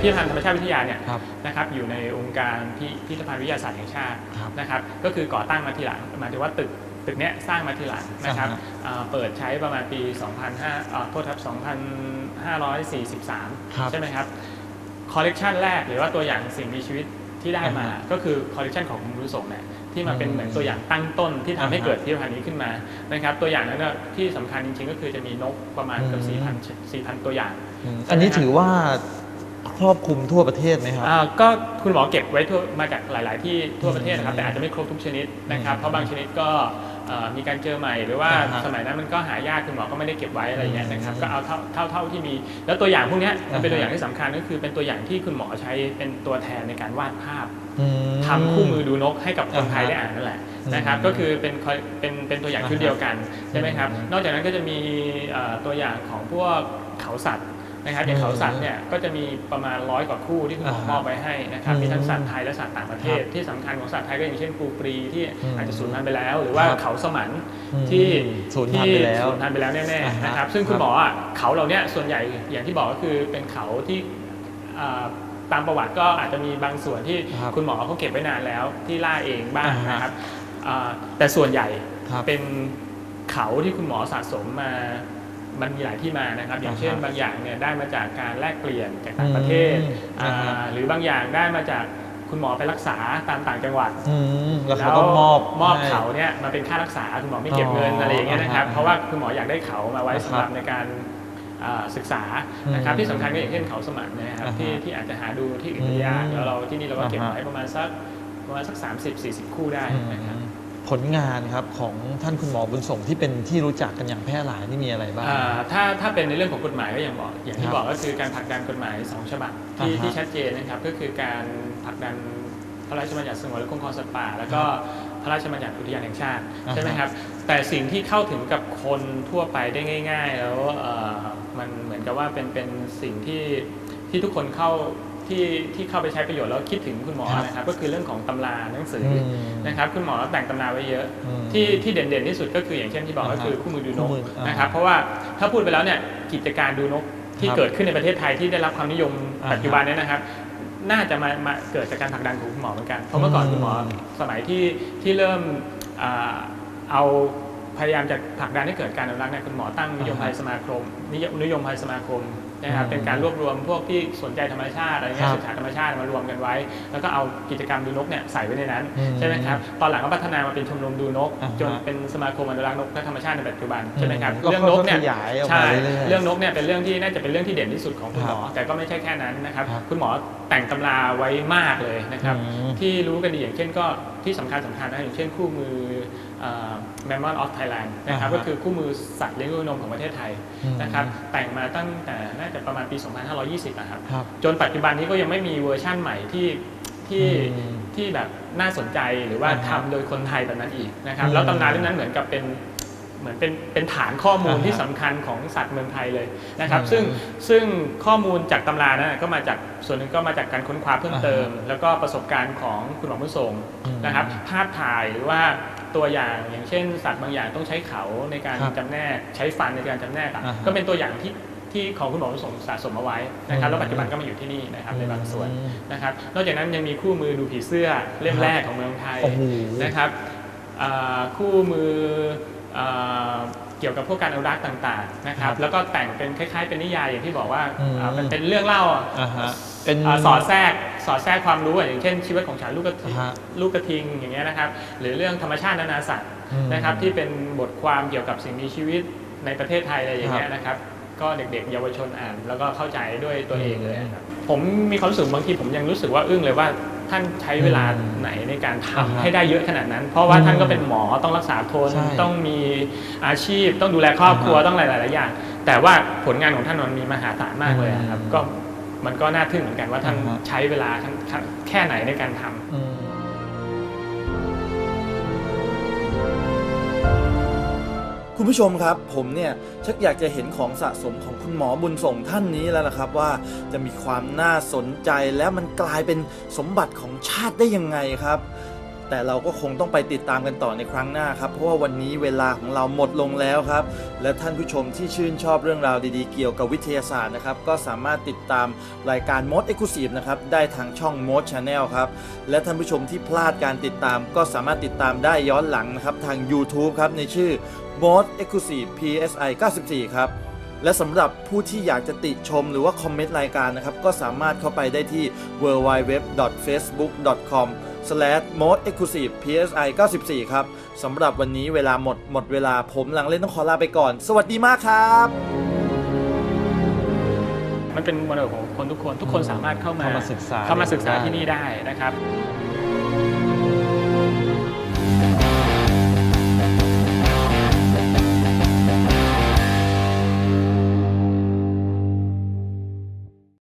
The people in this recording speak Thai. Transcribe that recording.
พิพิธภัณฑ์ธรรมชาติวิทยาเนี่ยครับ นะครับอยู่ในองค์การพิพิธภัณฑ์วิทยาศาสตร์แห่งชาติครับนะครับก็คือก่อตั้งมาทีหลังหมายถึงว่าตึกตึกเนี้ยสร้างมาทีหลังนะครับอ่าฮะอ่าเปิดใช้ประมาณปี 2005อ่าโทษครับ2543ใช่ไหมครับ คอลเลกชันแรกหรือว่าตัวอย่างสิ่งมีชีวิตที่ได้มาก็คือคอลเลกชันของคุณบุญส่งเนี่ยที่มาเป็นเหมือนตัวอย่างตั้งต้นที่ทำให้เกิดพิพิธภัณฑ์นี้ขึ้นมานะครับตัวอย่างนั้นนะที่สำคัญจริงๆ ก็คือจะมีนกประมาณเกือบ4,000 4,000 ตัวอย่างอืมอันนี้ถือว่า ครอบคลุมทั่วประเทศไหมครับ อ่าก็คุณหมอเก็บไว้ทั่วมาจากหลาย ๆ ที่ทั่วประเทศนะครับ แต่อาจจะไม่ครบทุกชนิดนะครับอืมเพราะบางชนิดก็เอ่อมีการเจอใหม่หรือว่าอ่าฮะสมัยนั้นมันก็หายากคุณหมอก็ไม่ได้เก็บไว้อะไรเงี้ยนะครับอืมก็เอาเท่าเท่าเท่าที่มี แล้วตัวอย่างพวกเนี้ยมันเป็นอ่าฮะตัวอย่างที่สำคัญก็คือเป็นตัวอย่างที่คุณหมอใช้เป็นตัวแทนในการวาดภาพ อืม ทำคู่มือดูนกให้กับคนไทยอ่าฮะได้อ่านนั่นแหละนะครับอืมก็คือเป็นคอยเป็นเป็นตัวอย่างชุดเดียวกันใช่ไหมครับ อืมนอกจากนั้นก็จะมีเอ่อตัวอย่างของพวกเขาสัตว์ นะครับอย่างเขาสัตว์เนี่ยก็จะมีประมาณร้อยกว่าคู่ที่คุณหมออ่าฮะมอบไว้ให้นะครับอืมมีทั้งสัตว์ไทยและสัตว์ต่างประเทศ ที่สำคัญของสัตว์ไทยก็อย่างเช่นปูปรีที่อืมอาจจะสูญพันธุ์ไปแล้ว หรือว่าครับเขาสมันอืมที่สูญพันธุ์ไปแล้วที่สูญพันธุ์ไปแล้วแน่อ่าๆฮะนะครับซึ่งคุณหมออะเขาเหล่าเนี้ยส่วนใหญ่อย่างที่บอกก็คือเป็นเขาที่อ่าตามประวัติก็อาจจะมีบางส่วนที่ครับคุณหมอเขาเก็บไว้นานแล้วที่ล่าเองบ้างอ่าฮะนะครับอ่าแต่ส่วนใหญ่ครับเป็นเขาที่คุณหมอสะสมมา มันมีหลายที่มานะครับ อย่างเช่นอ่าฮะบางอย่างเนี่ยได้มาจากการแลกเปลี่ยนจากต่างประเทศอืมอ่าอ่าฮะหรือบางอย่างได้มาจากคุณหมอไปรักษาตามต่างจังหวัดอืมแล้วเขาก็มอบมอบให้เขาเนี่ยมาเป็นค่ารักษาคุณหมอไม่เก็บเงินอ๋อออะไรอย่างเงี้ยนะครับอ่าฮะเพราะว่าคุณหมออยากได้เขามาไว้ครับสำหรับในการอ่าศึกษานะครับอืมที่สำคัญก็อย่างเช่นเขาสมันนะครับอ่าฮะที่ที่อาจจะหาดูที่อื่นได้ยากอืมแล้วเราที่นี่เราก็เก็บอ่าฮะไว้ประมาณสักประมาณสัก 30-40 คู่ได้นะครับ ผลงานครับของท่านคุณหมอบุญส่งที่เป็นที่รู้จักกันอย่างแพร่หลายนี่มีอะไรบ้าง อ่าถ้าถ้าเป็นในเรื่องของกฎหมายก็อย่างบอกอย่างคที่รับบอกก็คือการผลักดันกฎหมาย 2 ฉบับที่อ่าฮะที่ชัดเจนนะครับก็คือการผลักดันพระราชบัญญัติสงวนและคุ้มครองสัตว์ป่า แล้วก็พระราชบัญญัติอุทยานแห่งชาติอ่าฮะ ใช่ไหมครับแต่สิ่งที่เข้าถึงกับคนทั่วไปได้ง่าย ๆ แล้วเอ่อมันเหมือนกับว่าเป็นเป็นสิ่งที่ที่ทุกคนเข้า ที่ที่เข้าไปใช้ประโยชน์แล้วคิดถึงคุณหมอครับนะครับก็คือเรื่องของตำราหนังสืออมนะครับคุณหมอแต่งตำราไว้เยอะอืมที่ที่เด่นๆที่สุดก็คืออย่างเช่นที่บอกก็อ่าฮะคือคู่มือดูนคู่กมืออ่านนะครับเพราะว่าถ้าพูดไปแล้วเนี่ยกิจการดูนกที่ครับเกิดขึ้นในประเทศไทยที่ได้รับความนิยมอ่าฮะปัจจุบันเนี้นะครับน่าจะมามาเกิดจากการผลักดันของคุณหมอเหมือนกันเพราะเมื่อก่อนอืมคุณหมอสมัยที่ที่เริ่มอ่าเอา พยายามจะผลักดันให้เกิดการอนุรักษ์เนี่ยคุณหมอตั้งนิยมภัยสมาคมนิยมนิยมภัยสมาคมนะครับอืมเป็นการรวบรวมพวกที่สนใจธรรมชาติอะไรเงี้คยรับศึกษาธรรมชาติมารวมกันไว้ แล้วก็เอากิจกรรมดูนกเนี่ยใส่ไว้ในนั้นอืมใช่ไหมครับตอนหลังก็พัฒนามาเป็นชมรมดูนกอ่าฮะจนเป็นสมาคมอนุรักษ์นกและธรรมชาติในปัจจุบันใช่ไหมครับก็เรื่องนกเนี่ยขยายออกใช่มาเรื่อยๆเรื่องนกเนี่ยเป็นเรื่องที่น่าจะเป็นเรื่องที่เด่นที่สุดของคุณหมอแต่ก็ไม่ใช่แค่นั้นนะครับครับคุณหมอแต่งตำราไว้มากเลยนะครับอืมที่รู้กันดีอย่างเช่นก็ที่สำคัญสำคัญนะอย่างเช่นคู่มือ Mammal of Thailand นะครับอ่าฮะก็คือคู่มือสัตว์เลี้ยงลูกนมของประเทศไทยอืมนะครับแต่งมาตั้งแต่น่าจะประมาณปี 2520นะครับครับจนปัจจุบันนี้ก็ยังไม่มีเวอร์ชั่นใหม่ที่ที่อืมที่แบบน่าสนใจหรือว่าอ่าฮะทำโดยคนไทยแบบนั้นอีกนะครับอืมแล้วตำนานเรื่องนั้นเหมือนกับเป็นเหมือนเป็นเป็นฐานข้อมูลอ่าฮะที่สำคัญของสัตว์เมืองไทยเลยนะครับอืมซึ่งซึ่งข้อมูลจากตำรานั้นก็มาจากส่วนหนึ่งก็มาจากการค้นคว้าเพิ่มเติม แล้วก็ประสบการณ์ของคุณหมอมุทรงอืมนะครับภาพถ่ายหรือว่า ตัวอย่างอย่างเช่น สัตว์บางอย่างต้องใช้เขาในการครับจำแนกใช้ฟันในการจำแนกอะอ่าฮะก็เป็นตัวอย่างที่ที่ของคุณหมอมุทรงสะสมเอาไว้นะครับอืมแล้วปัจจุบันก็มาอยู่ที่นี่นะครับในบางส่วนอืมนะครับนอกจากนั้นยังมีคู่มือดูผีเสื้อเล่มครับแรกของเมืองไทยโอ้โหนะครับอ่าคู่มืออ่าเกี่ยวกับพวกการอนุรักษ์ต่างๆนะครับแล้วก็แต่งเป็นคล้ายๆ เป็นนิยายอย่างที่บอกว่าอืมอ่ามันเป็นเรื่องเล่าอะอ่าฮะเป็นอ่าสอดแทรก สอดแทรกความรู้อะอย่างเช่นชีวิตของฉันลูกกระทิงอ่าฮะลูกกระทิงอย่างเงี้ยนะครับ หรือเรื่องธรรมชาตินานาสัตว์อืมนะครับ ที่เป็นบทความเกี่ยวกับสิ่งมีชีวิตในประเทศไทยอะไรอย่างเงี้ยนะครับ ก็เด็กๆ เยาวชนอ่าน แล้วก็เข้าใจด้วยตัวเองเลยครับผมมีความรู้สึกบางทีผมยังรู้สึกว่าอึ้งเลยว่าท่านใช้เวลาไหนในการทำอ่าฮะให้ได้เยอะขนาดนั้น เพราะว่าอืมท่านก็เป็นหมอต้องรักษาคนใช่ต้องมีอาชีพต้องดูแลครอบครัวอ่าฮะต้องหลายๆอย่าง แต่ว่าผลงานของท่านมันมีมหาศาลมากเลยอะครับ อืมก็ มันก็น่าทึ่งเหมือนกันว่าท่านอ่าฮะใช้เวลาทั้งทั้งแค่ไหนในการทำอืมคุณผู้ชมครับ ผมเนี่ยชักอยากจะเห็นของสะสมของคุณหมอบุญส่งท่านนี้แล้วนะครับ ว่าจะมีความน่าสนใจและมันกลายเป็นสมบัติของชาติได้ยังไงครับ แต่เราก็คงต้องไปติดตามกันต่อในครั้งหน้าครับ เพราะว่าวันนี้เวลาของเราหมดลงแล้วครับ และท่านผู้ชมที่ชื่นชอบเรื่องราวดีๆ เกี่ยวกับวิทยาศาสตร์นะครับ ก็สามารถติดตามรายการ Mode Exclusive นะครับ ได้ทางช่อง Mode Channel ครับ และท่านผู้ชมที่พลาดการติดตาม ก็สามารถติดตามได้ย้อนหลังนะครับทาง YouTube ครับในชื่อ Mode Exclusive PSI 94 ครับ และสำหรับผู้ที่อยากจะติชมหรือว่าคอมเมนต์รายการนะครับ ก็สามารถเข้าไปได้ที่ www.facebook.com m o d e x c l u s i v e psi 94 ครับสำหรับวันนี้เวลาหมดหมดเวลาผมหลังเล่นต้องขอลาไปก่อน สวัสดีมากครับ มันเป็นมรดกของคนทุกคนทุกคนสามารถเข้ามาเข้ามาศึกษาเข้ามาศึกษาที่นี่ได้นะครับ